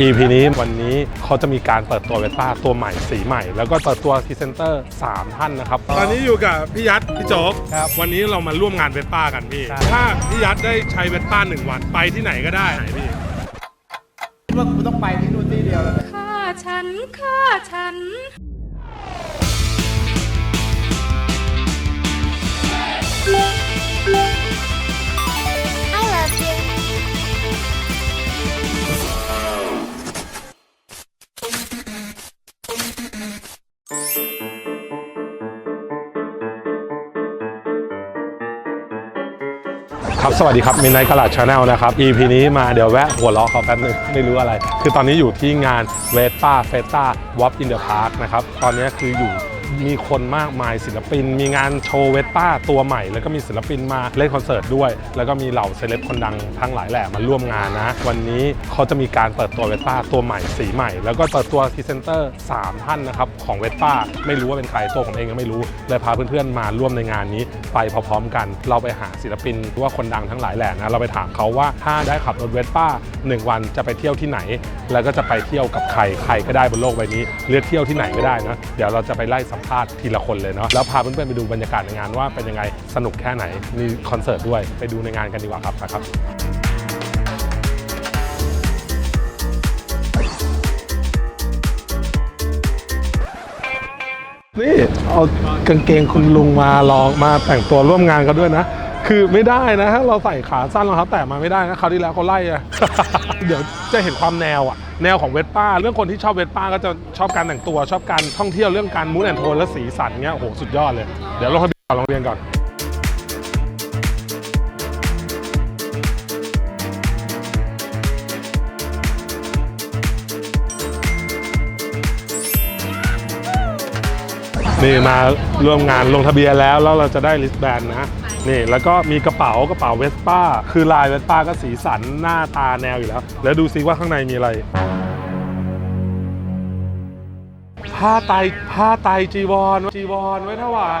EP นี้วันนี้เขาจะมีการเปิดตัวเวต้าตัวใหม่สีใหม่ แล้วก็เปิดตัวพรีเซนเตอร์ 3 ท่านนะครับ ตอนนี้อยู่กับพี่ยัดพี่โจ๊กครับวันนี้เรามาร่วมงานเวต้ากันพี่ ครับ ถ้าพี่ยัดได้ใช้เวต้าหนึ่งวันไปที่ไหนก็ได้ไหนพี่คิดว่ากูต้องไปที่นู่นที่เดียวแล้วฆ่าฉันฆ่าฉัน I สวัสดีครับมินไนท์กลาดชาแนลนะครับ EP นี้มาเดี๋ยวแวะหัวล้อเขาแป๊บนึงไม่รู้อะไร คือตอนนี้อยู่ที่งานเวต้าเฟต้าวอปอินเดอะพาร์คนะครับ ตอนนี้คืออยู่ มีคนมากมายศิลปิน มีงานโชว์เวต้าตัวใหม่ แล้วก็มีศิลปินมาเล่นคอนเสิร์ตด้วย แล้วก็มีเหล่าเซเลบคนดังทั้งหลายแหละมาร่วมงานนะ วันนี้เขาจะมีการเปิดตัวเวต้าตัวใหม่สีใหม่ แล้วก็เปิดตัวพรีเซนเตอร์ 3 ท่านนะครับของเวต้าไม่รู้ว่าเป็นใครตัวผมเองก็ไม่รู้เลยพาเพื่อนๆมาร่วมในงานนี้ไปพร้อมๆกัน เราไปหาศิลปินหรือว่าคนดังทั้งหลายแหละนะเราไปถามเขาว่าถ้าได้ขับรถเวสป้า1 วันจะไปเที่ยวที่ไหน แล้วก็จะไปเที่ยวกับใครใครก็ได้บนโลกใบนี้เลือกเที่ยวที่ไหนก็ได้นะเดี๋ยวเราจะไปไล่สัมภาษณ์ทีละคนเลยเนาะแล้วพาเพื่อนๆไปดูบรรยากาศในงานว่าเป็นยังไงสนุกแค่ไหนมีคอนเสิร์ตด้วยไปดูในงานกันดีกว่าครับนะครับนี่เอากางเกงคุณลุงมาลองมาแต่งตัวร่วมงานกันด้วยนะ คือไม่ได้นะเราใส่ขาสั้นรองเท้าแตะมาไม่ได้นะคราวที่แล้วเขาไล่อะเดี๋ยวจะเห็นความแนวอะ แนวของเวสป้า เรื่องคนที่ชอบเวสป้าก็จะชอบการแต่งตัว ชอบการท่องเที่ยวเรื่องการมูดแอนโทนและสีสันเงี้ยโอ้โหสุดยอดเลย เดี๋ยวลงทะเบียนก่อนลองเรียนก่อนนี่มาร่วมงานลงทะเบียนแล้วแล้วเราจะได้ลิสแบนนะ นี่แล้วก็มีกระเป๋ากระเป๋าเวสป้า คือลายเวสป้าก็สีสันหน้าตาแนวอยู่แล้ว แล้วดูซิว่าข้างในมีอะไร ผ้าไตรผ้าไตรจีวรจีวรไว้ถวาย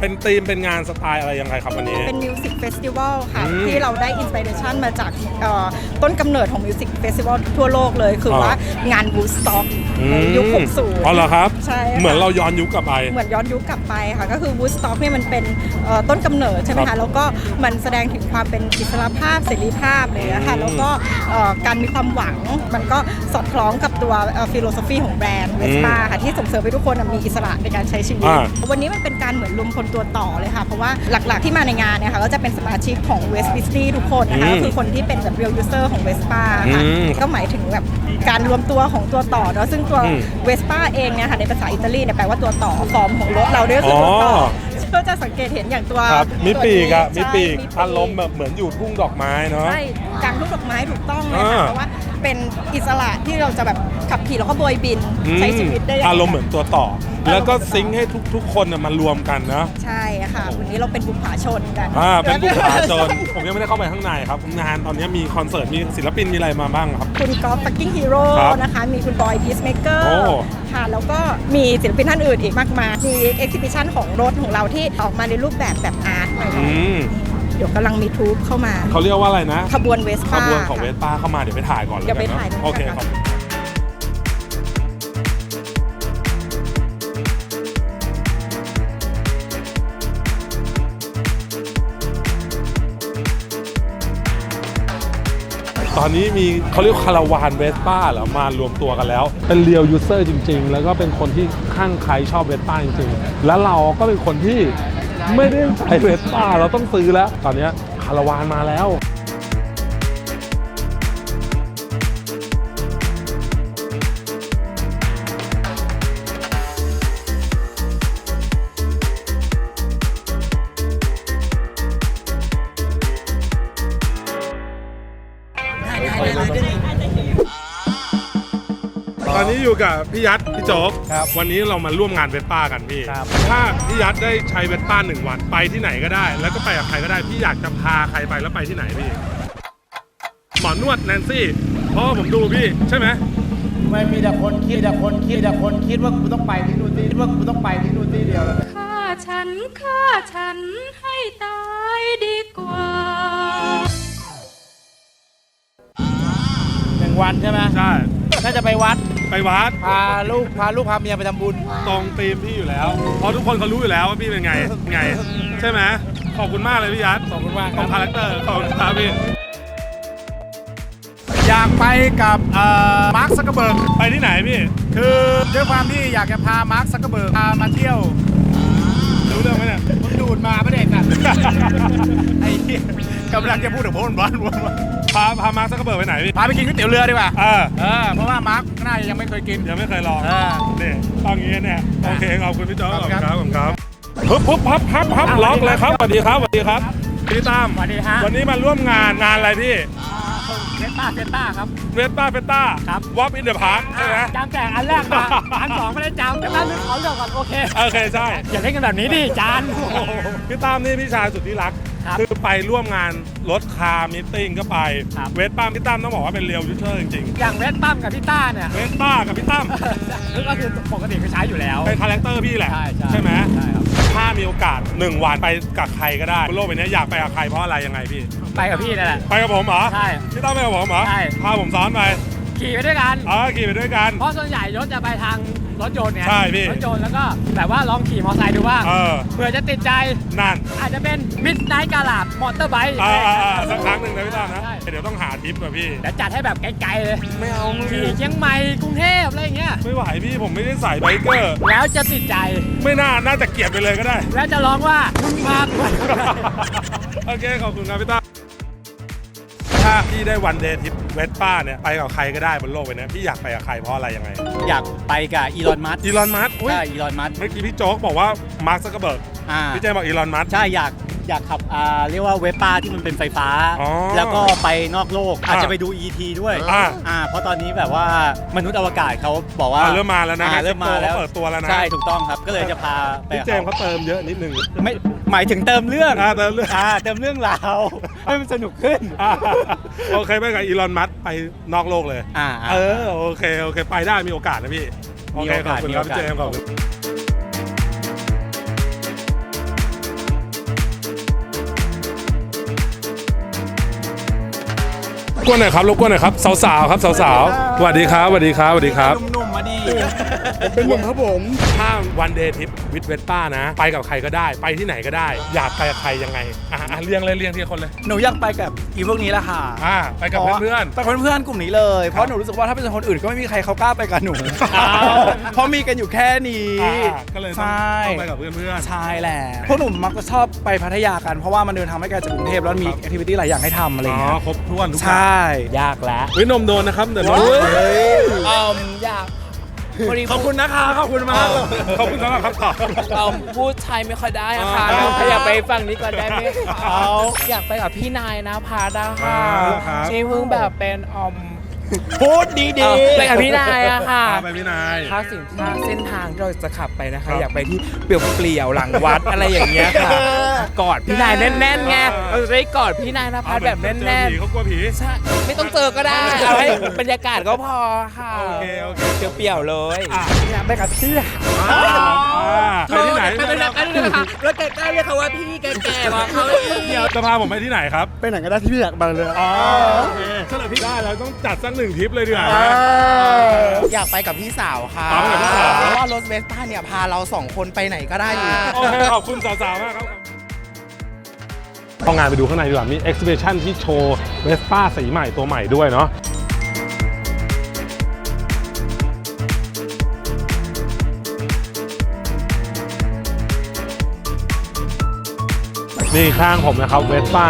เป็นธีมเป็นงานสไตล์อะไรยังไงครับวันนี้ เป็นมิวสิกเฟสติวัลค่ะ อืมที่เราได้อินสปิเรชันมาจากเอ่อต้นกำเนิดของมิวสิกเฟสติวัลทั่วโลกเลย คืออ่าว่างานวูสต็อกในยุค60อ๋อเหรอครับ ใช่ค่ะ เหมือนเราย้อนยุคกลับไป เหมือนย้อนยุคกลับไปค่ะ ก็คือวูสต็อกเนี่ยมันเป็นเอ่อต้นกำเนิดใช่ไหมครัคะ บแล้วก็มันแสดงถึงความเป็นอิสรภาพเสรีภาพเลยนะคะอืมแล้วก็เอ่อการมีความหวังมันก็สอดคล้องกับตัวฟิโลโซฟีของแบรนด์เวสป้าค่ะที่ส่งเสริมให้ทุกคนมีอิสระในการใช้ชีวิต อ่าวันนี้มันเป็นการเหมือนรวมคนตัวต่อเลยค่ะ เพราะว่าหลักๆที่มาในงานเนี่ยค่ะก็จะเป็นสมาชิกของ West b i s t y ทุกคนนะคะอืมก็คือคนที่เป็นแบบ real user ของ Vespa ค่ะอืมก็หมายถึงแบบการรวมตัวของตัวต่อเนาะซึ่งตัวอืม Vespa เองเนี่ยค่ะในภาษาอิตาลีเนี่ยแปลว่าตัวต่อฟอร์มของรถเราเนี่ยก็คือตัวต่ออ๋อก็จะสังเกตเห็นอย่างตัวครับมีปีกอะมีใช่ปีกมีอารมณ์แบบเหมือนอยู่ทุ่งดอกไม้เนาะ ใช่กลางทุ่งดอกไม้ถูกต้องเลยอ่าค่ะเพราะว่า เป็นอิสระที่เราจะแบบขับขี่แล้วก็โบยบินอืมใช้ชีวิตได้ย่งอารมณ์เหมือนตัวต่ออารมณ์แล้วก็ซิงค์ให้ทุกๆ คนน่ะมารวมกันนะ ใช่ค่ะ วันนี้เราเป็นบุพผาชนกันอ่าเป็นบุคลาชน ผมยังไม่ได้เข้าไปข้างในครับงานตอนนี้มีคอนเสิร์ตมีศิลปินมีอะไรมาบ้างครับ คุณกอล์ฟฟักกิ้งฮีโร่ครับนะคะ มีคุณบอยพีซเมเกอโอ้ร์ค่ะแล้วก็มีศิลปินท่านอื่นอีกมากมายมีเอ็กซิบิชันของรถของเราที่ออกมาในรูปแบบแบบอาร์ตหน่อยอืมๆเดี๋ยวกำลังมีทูบเข้ามาเขาเรียกว่าอะไรนะ ขบวนเวสขป้า บวนของเวสป้าเข้ามาเดี๋ยวไปถ่ายก่อนเดี๋ยวไปแล้วกันถ่ายเนอะด้วยโอเคกันครับตอนนี้มีเขาเรียกคาราวานเวสป้าเหรอมารวมตัวกันแล้ว เป็นเรียลยูเซอร์จริง ๆ แล้วก็เป็นคนที่ข้างใครชอบเวสป้าจริง ๆ แล้วเราก็เป็นคนที่ ไม่ได้ใช้เวสป้าเราต้องซื้อแล้ว ตอนนี้คาราวานมาแล้วตอนนี้อยู่กับพี่ยัด พี่จ๊กครับวันนี้เรามาร่วมงานเวสป้ากันพี่ ครับ ถ้าพี่ยัดได้ใช้เวสป้าหนึ่งวันไปที่ไหนก็ได้ แล้วก็ไปกับใครก็ได้ พี่อยากจะพาใครไปแล้วไปที่ไหนพี่ หมอนวดแนนซี่ เพราะว่าผมดูพี่ใช่ไหม ไม่มีแต่คนคิดแต่คนคิดแต่คนคิดว่ากูต้องไปที่นู่นที่นี่ว่ากูต้องไปที่นู่นที่เดียวเลยฆ่าฉันฆ่าฉันให้ตายดีกว่า หนึ่งวันใช่ไหมใช่ ถ้าจะไปวัด ไปวัดพาลูกพาลูกพาเมียไปทำบุญ ตรงตีมพี่อยู่แล้ว เพราะทุกคนเขารู้อยู่แล้วว่าพี่เป็นไงไง ใช่ไหมขอบคุณมากเลยพี่ยัดขอบคุณมากคขอรังบคาแรคเตอร์ขอบคุณครับพี่อยากไปกับเอ่อมาร์คซักเกอร์เบิร์กไปที่ไหนพี่คือด้วยความที่อยากจะพามาร์คซักเกอร์เบิร์กพามาเที่ยวรู้เรื่องไหมเนี่ยมันดูดมาไม่ได้กันไอ้เหี้ยกำลังจะพูดถึงพวกมันบ้านวน พาพามาร์คซักกระเบิดไปไหนพี่ พาไปกินก๋วยเตี๋ยวเรือดีกว่า เออ เออ เพราะว่ามาร์คน่าจะยังไม่เคยกิน ยังไม่เคยลองเออ นี่ต้องอย่างนี้เนี่ยโอเคขอบคุณพี่โจ๊กขขออบบคุคุณณคครัรับบขอบคุณครับปึ๊บปึ๊บพับพับพับอะล็อกสวัสดีเลยครับสวัสดีครับสวัสดีครับพี่ตั้มสวัสดีฮะ วันนี้มาร่วมงานงานอะไรพี่เฟต้าเฟต้าครับเวสป้าเฟสต้าครับวอปอินเดอะพาร์คใช่ไหมจำแต่อันแรกมาอันสองไม่ได้จำแต่อันนึงขอเลือกก่อนโอเค โอเคใช่ อย่าเล่นกันแบบนี้ดิจานพี่ตั้มนี่พี่ชายสุดที่รัก ครับคือไปร่วมงานรถคาร์มิทติ้งก็ไป ครับ เวสป้าพี่ตั้มต้องบอกว่าเป็นเรียวยูเทอร์จริงอย่างเวสตั้มกับพี่ต้าเนี่ย ๆ เวสป้ากับพี่ตั้มก็คือปกติก็ใช้อยู่แล้ว เป็นคาแรคเตอร์พี่แหละใช่ไหมใช่ครับ ถ้ามีโอกาสหนึ่งวันไปกับใครก็ได้บนโลกใบนี้อยากไปกับใครเพราะอะไรยังไงพี่ ไปกับพี่นั่นแหละ ไปกับผมเหรอใช่พี่ตั้มไปกับผมเหรอใช่ พาผมซ้อนไปขี่ไปด้วยกันอ๋อขี่ไปด้วยกัน เพราะส่วนใหญ่รถจะไปทาง รถยนต์ไงใช่พี่ รถยนต์แล้วก็แบบว่าลองขี่มอเตอร์ไซค์ดูบ้างเออ เผื่อจะติดใจ นั่นอาจจะเป็นมิดไนท์กาลาดมอเตอร์ไบค์อ่าอ่าอ่าสักครั้งหนึ่งนะพี่ตั้มนะใช่เดี๋ยวต้องหาทริปกับพี่ เดี๋ยวจัดให้แบบไกลๆเลยไม่เอาขี่เชียงใหม่กรุงเทพอะไรอย่างเงี้ยไม่ไหวพี่ผมไม่ได้ใส่ไบเกอร์ แล้วจะติดใจ ไม่น่า น่าจะเกลียดไปเลยก็ได้ แล้วจะร้องว่าคุณมากโอเค ขอบคุณครับพี่ตั้มถ้าพี่ได้วันเดย์ทริปเวสป้าเนี่ยไปกับใครก็ได้บนโลกใบนี้พี่อยากไปกับใครเพราะอะไรยังไงอยากไปกับอีลอนมัสก์อีลอนมัสก์ใช่อีลอนมัสก์เมื่อกี้พี่โจ๊กบอกว่ามาร์คซักเกอร์เบิร์กอ่าพี่เจมส์บอกอีลอนมัสก์ใช่อยาก อยากขับอ่าเรียกว่าเวสป้าที่มันเป็นไฟฟ้า อ๋อแล้วก็ไปนอกโลกอาจอ่าจะไปดู ET ด้วยอ่า อ่าเพราะตอนนี้แบบว่ามนุษย์อวกาศเขาบอกว่าอ่าเริ่มมาแล้วนะอ่เริ่มมาแล้วเปิดตัวแล้วนะใช่ถูกต้องครับก็เลยจะพาไปพี่เจมส์เขาเติมเยอะนิดนึง ไม่หมายถึงเติมเรื่องอ่าเติมเรื่องอ่าเติมเรื่องราวให้มันสนุกขึ้นอ่าโอเคไปกับอีลอนมัสก์ไปนอกโลกเลย อ่า เออ โอเค โอเค ไปได้มีโอกาสนะพี่ โอเคมีโอกาสขอบคุณครับมีพี่โอกาสเจมส์ขอบคุณ กวนหน่อยครับรบกวนหน่อยครับสาวๆครับสาวๆสวัสดีครับสวัสดีครับสวัสดีครับ เป็นผมครับผม ถ้าวันเดย์ทริปวิดเวสป้านะ ไปกับใครก็ได้ ไปที่ไหนก็ได้ อยากไปกับใครยังไง อะอะเรียงเลยเรียงทีละคนเลย หนูอยากไปกับอีพวกนี้แหละค่ะอ่าไปกับเพื่อนไปกับเพื่อนๆกลุ่มนี้เลย เพราะหนูรู้สึกว่าถ้าเป็นคนอื่นก็ไม่มีใครเขากล้าไปกับหนูอ้าวเพราะมีกันอยู่แค่นี้ๆอ่าก็เลยต้องใช่ ต้องไปกับเพื่อนใช่แหละพวกหนูมักจะชอบไปพัทยากัน เพราะว่ามันเดินทางไม่ไกลจากกรุงเทพแล้วมีแอคทิวิตี้หลายอย่างให้ทำอะไรๆอ๋เงี้อยครบถ้วนทุกอใชย่าง่ ยากแล้ววินมโดนนะครับเดี๋ยวโดนเอ่มอยากพ อดีขอบคุณนะคะขอบคุณมากขอบคุณสำหรับคำตอบเอ่มพูดไทยไม่ค่อยได้อะค่ะอ๋อขยับไปฝั่งนี้ก่อนได้ไหมคะอยากไปกับพี่นายนะพาดาค่ะอ่าครับ ที่เพิ่งแบบเป็นออม พูดดีเอ่อไปกับพี่นายอะค่ะอ่าไปพี่นายถ้าสิ่งถ้าเส้นทางที่เราจะขับไปนะคะ อยากไปที่เปลี่ยวๆหลังวัดอะไรอย่างเงี้ยค่ะกอดพี่นายแน่นๆไงเราจะได้กอดพี่นายนะพัดแบบแน่นเจอผีเขากลัวผีๆใช่ไม่ต้องเจอก็ได้เอาให้บรรยากาศก็พอค่ะโอเคโอเคเปลี่ยวๆเลยอะๆอยากไปกับพี่อ่าไปที่ไหนไปไหนกันเลยนะคะแล้วแกกล้าเรียกเขาว่าพี่แกๆมาเขาเดี๋ยวจะพาผมไปที่ไหนครับไปไหนก็ได้ที่พี่อยากไปเลยอ๋อ โอเคถ้าเราพี่ได้เราต้องจัดสักหนึ่งทริปเลยดีกว่าอยากไปกับพี่สาวค่ะอ๋อไปกับพี่สาว เพราะว่ารถเวสป้าเนี่ยพาเราสองคนไปไหนก็ได้อยู่โอเคขอบคุณสาวๆมากครับเข้างานไปดูข้างในดีกว่ามี exhibition ที่โชว์เวสป้าสีใหม่ตัวใหม่ด้วยเนาะนี่ข้างผมนะครับเวสป้า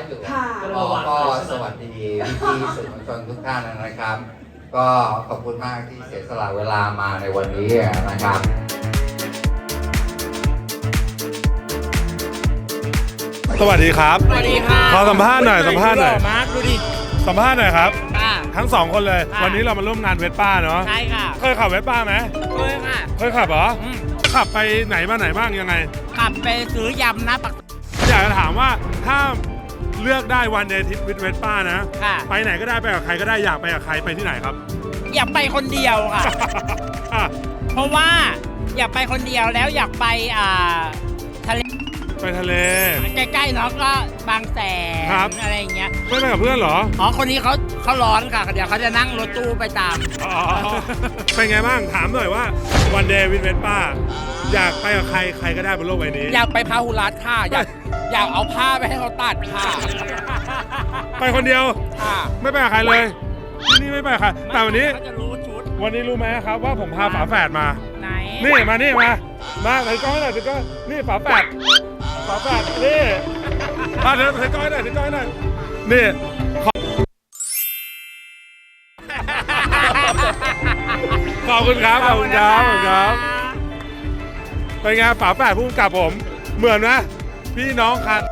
ฟ์อ่าไลฟ์อยู่ค่ะ อ๋อก็สวัสดีพี่ๆสื่อมวลชนทุกท่านนะครับ ก็ขอบคุณมากที่เสียสละเวลามาในวันนี้นะครับคสวัสดีครับ สวัสดีค่ะขอสัมภาษณ์หน่อยสัมภาษณ์หน่อย มาร์คดูดิสัมภาษณ์หน่อยครับ ค่ะ ทั้งสองคนเลย ค่ะ วันนี้เรามาร่วมงานเวสป้าเนาะ ใช่ค่ะเคยขับเวสป้าไหมเคยค่ะเคยขับเหรอ อืมขับไปไหนมาไหนบ้างยังไง ขับไปซื้อยำนะปักอยากจะถามว่าถ้า เลือกได้วันเดย์ทิปวิดเวสป้านะ ค่ะ ไปไหนก็ได้ไปกับใครก็ได้อยากไปกับใครไปที่ไหนครับ อยากไปคนเดียวค่ะ อะเพราะว่าอยากไปคนเดียวแล้วอยากไปอ่าทะเลไปทะเล ใกล้ๆเนาะก็บางแสนครับ อะไรอย่างเงี้ยไม่ไปกับเพื่อนเหรออ๋อคนนี้เขาเขาร้อนค่ะ เดี๋ยวเขาจะนั่งรถตู้ไปตาม อ๋อเป็นไงบ้างถามหน่อยว่าวันเดย์วิดเวสป้า อยากไปกับใครใครก็ได้บนโลกใบนี้ อยากไปพาหุรัตค่ะอยากอยากเอาผ้าไปให้เขาตัดค่ะไปคนเดียว ค่ะไม่ไปกับใครเลยที่นี่ไม่ไปกับใครแต่วันนี้ เขาจะรู้ชุดวันนี้รู้ไหมครับว่าผมพาฝาแฝดมา ไหนนี่มานี่มา มาถือกล้องให้หน่อยถือกล้องนี่ฝาแฝดฝาแฝดนี่มาเดี๋ยวถือกล้องให้หน่อยถือกล้องให้หน่อยนี่ขอขอบคุณครับขอบคุณครับขอบคุณครับ เป็นไงฝาแฝดพุ่งกับผม เหมือนนะพี่น้องครับ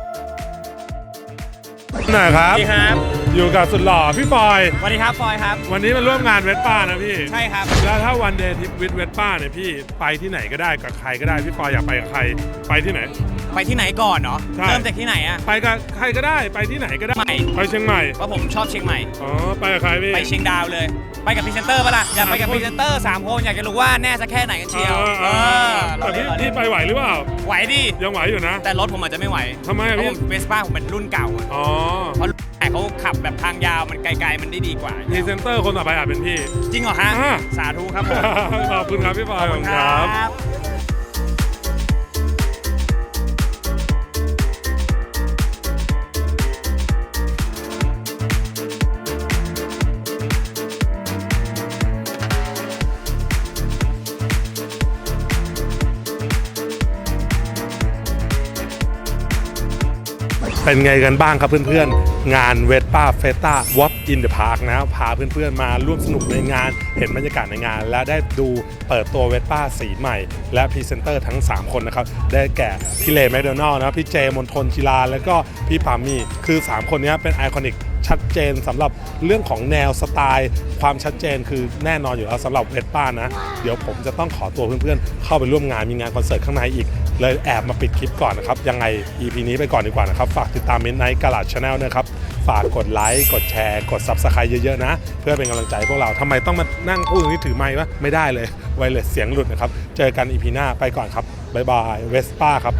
หน่อยครับสวัสดีครับ อยู่กับสุดหล่อพี่ฟอย สวัสดีครับฟอยครับ วันนี้มาร่วมงานเวสป้านะพี่ ใช่ครับ แล้วถ้าวันเดย์ทิปวิดเวสป้าเนี่ยพี่ไปที่ไหนก็ได้กับใครก็ได้พี่ฟอยอยากไปกับใครไปที่ไหน ไปที่ไหนก่อนเนาะใช่ เริ่มจากที่ไหนอะไปกับใครก็ได้ไปที่ไหนก็ได้ ใหม่ไปเชียงใหม่ เพราะผมชอบเชียงใหม่ อ๋อไปกับใครพี่ ไปเชียงดาวเลย ไปกับพรีเซนเตอร์ปะล่ะอยากไปกับสามคนพรีเซนเตอร์สามคนอยากจะรู้ว่าแน่สักแค่ไหนกันเชียวออเออแต่เราเล่พี่นเราเล่พี่นไปไหวหรือเปล่า ไหวดิยังไหวอยู่นะแต่รถผมอาจจะไม่ไหวทำไมเพอะราะพี่ผมเวสป้าผมเป็นรุ่นเก่าอะอ๋อ เพราะ รุ่นใหม่เขาขับแบบทางยาวมันไกลๆมันได้ดีกว่าพรีเซนเตอร์คนต่อไปอาจเป็นพี่ จริงเหรอฮะ อ่า สาธุครับผม ขอบคุณครับพี่ฟอยขอบคุณครับ เป็นไงกันบ้างครับเพื่อนๆ งานเวสป้าเฟต้าวอปอินเดอะพาร์คนะพาเพื่อนๆ มาร่วมสนุกในงาน เห็นบรรยากาศในงาน และได้ดูเปิดตัวเวสป้าสีใหม่ และพรีเซนเตอร์ทั้ง 3 คนนะครับ ได้แก่พี่เลแมคโดนัลล์นะพี่เจมนทนชิลา แล้วก็พี่ปามี่คือ 3 คนนี้เป็นไอคอนิกชัดเจนสำหรับเรื่องของแนวสไตล์ ความชัดเจนคือแน่นอนอยู่แล้วสำหรับเวสป้านะ เดี๋ยวผมจะต้องขอตัวเพื่อนๆ เข้าไปร่วมงานมีงานคอนเสิร์ตข้างในอีก เลยแอบมาปิดคลิปก่อนนะครับ ยังไง EP นี้ไปก่อนดีกว่านะครับ ฝากติดตามมินไนท์กาลาดชาแนลนะครับ ฝากกดไลค์ กดแชร์ กด Subscribe เยอะๆนะ เพื่อเป็นกำลังใจพวกเราทำไมต้องมานั่งพูดอย่างนี้ถือไม้วะไม่ได้เลยไวเลสเสียงหลุดนะครับ เจอกัน EP หน้าไปก่อนครับบ๊ายบายเวสป้าครับ